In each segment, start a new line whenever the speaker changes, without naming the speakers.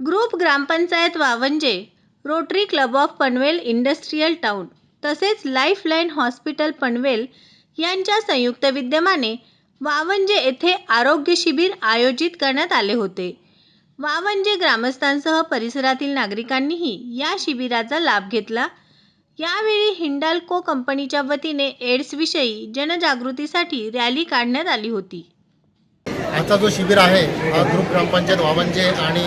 Group grampanchayat Wavanje Rotary Club of Panvel industrial town तसेच lifeline hospital Panvel यांच्या संयुक्त विद्यमाने वावंजे येथे आरोग्य शिबिर आयोजित करण्यात आले होते. वावंजे ग्रामस्थांसह परिसरातील नागरिकांनीही या शिबिराचा लाभ घेतला. यावेळी हिंडाल्को कंपनीच्या वतीने एड्सविषयी जनजागृतीसाठी रॅली काढण्यात आली होती.
आजचा जो शिबिर आहे हा ग्रुप ग्रामपंचायत वावंजे आणि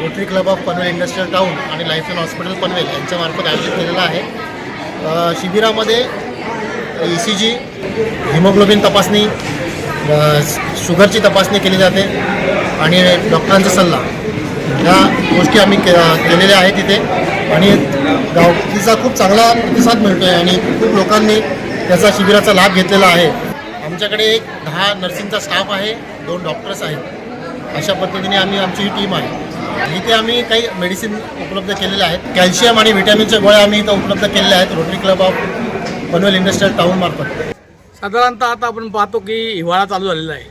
Rotary Club of Panvel Industrial Town आणि लाईफलाईन हॉस्पिटल पनवेल यांच्यामार्फत आयोजित केलेला आहे. शिबिरामध्ये ई सी जी हिमोग्लोबिन तपासणी शुगरची तपासणी केली जाते आणि डॉक्टरांचा सल्ला. या गोष्टी आम्ही के केलेल्या आहेत तिथे आणि गावकीचा खूप चांगला प्रतिसाद मिळतो आहे आणि खूप लोकांनी त्याचा शिबिराचा लाभ घेतलेला आहे. आमच्याकडे एक दहा नर्सिंगचा स्टाफ आहे. दोन डॉक्टर्स आहेत. अशा पद्धतीने आम्ही आमची ही टीम आहे. इथे आम्ही काही मेडिसिन उपलब्ध केलेल्या आहेत. कॅल्शियम आणि व्हिटॅमिनच्या गोळ्या आम्ही इथं उपलब्ध केलेल्या आहेत. Rotary Club of Panvel Industrial टाऊनमार्फत
साधारणतः आता आपण पाहतो की हिवाळा चालू झालेला आहे.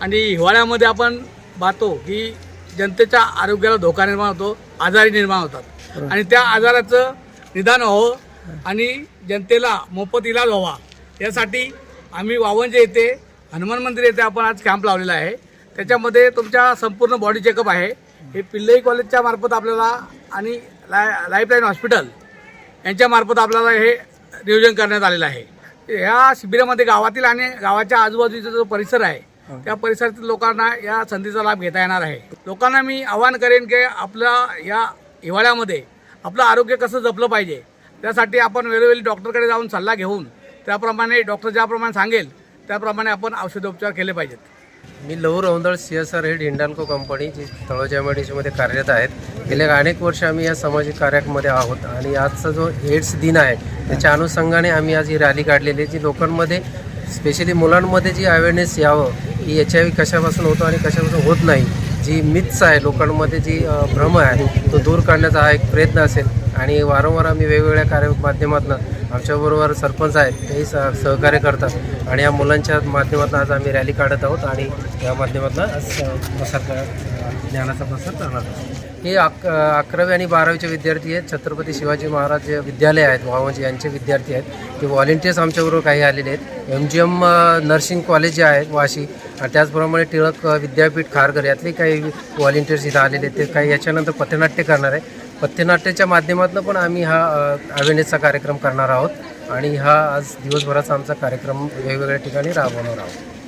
आणि हिवाळ्यामध्ये आपण पाहतो की जनतेच्या आरोग्याला धोका निर्माण होतो आजारी निर्माण होतात. आणि त्या आजाराचं निदान व्हावं आणि जनतेला मोफत इलाज व्हावा. यासाठी आम्ही वावंजे येथे हनुमान मंदिर येथे आपण आज कॅम्प लावलेला आहे. त्याच्यामध्ये तुमच्या संपूर्ण बॉडी चेकअप आहे. हे पिल्लई कॉलेजच्या मार्फत आपल्याला आणि लाय लाईफलाईन हॉस्पिटल यांच्यामार्फत आपल्याला हे नियोजन करण्यात आलेलं आहे. या शिबिरामध्ये गावातील आणि गावाच्या आजूबाजूचा जो परिसर आहे त्या परिसरातील लोकांना या संधीचा लाभ घेता येणार आहे. लोकांना मी आवाहन करेन की आपल्या या हिवाळ्यामध्ये आपलं आरोग्य कसं जपलं पाहिजे त्यासाठी आपण वेळोवेळी डॉक्टरकडे जाऊन सल्ला घेऊन त्याप्रमाणे डॉक्टर ज्याप्रमाणे सांगेल त्याप्रमाणे आपण औषधोपचार केले पाहिजेत.
मी Lahu Raundal C S R head Hindalco company जी तळोजा मेडिसीमध्ये कार्यरत आहेत. गेल्या अनेक वर्ष आम्ही या सामाजिक कार्यामध्ये आहोत आणि आजचा जो एड्स दिन आहे त्याच्या अनुषंगाने आम्ही आज ही रॅली काढलेली आहे जी लोकांमध्ये स्पेशली मुलांमध्ये जी अवेअरनेस यावं की एच आय व्ही कशापासून होतो आणि कशापासून होत नाही जी मिथ्स आहे लोकांमध्ये जी भ्रम आहे तो दूर काढण्याचा हा एक प्रयत्न असेल. आणि वारंवार आम्ही वेगवेगळ्या कार्य माध्यमातून आमच्याबरोबर सरपंच आहेत तेही स सहकार्य करतात. आणि या मुलांच्या माध्यमातून आज आम्ही रॅली काढत आहोत आणि या माध्यमातून आज प्रसार ज्ञानाचा प्रसार करणार आहोत. हे अक अकरावी आणि बारावीचे विद्यार्थी आहेत. छत्रपती शिवाजी महाराज जे विद्यालय आहेत वावंजी यांचे विद्यार्थी आहेत. ते व्हॉलेंटियर्स आमच्याबरोबर काही आलेले आहेत. M G M nursing college जे आहे वाशी. आणि त्याचप्रमाणे टिळक विद्यापीठ खारघर यातले काही व्हॉलेंटियर्स इथं आलेले आहेत. ते काही याच्यानंतर पथनाट्य करणार आहे पथ्यनाट्याच्या माध्यमातून पण आम्ही हा अवेअरनेसचा कार्यक्रम करणार आहोत आणि हा आज दिवसभराचा आमचा कार्यक्रम वेगवेगळ्या ठिकाणी राबवणार आहोत.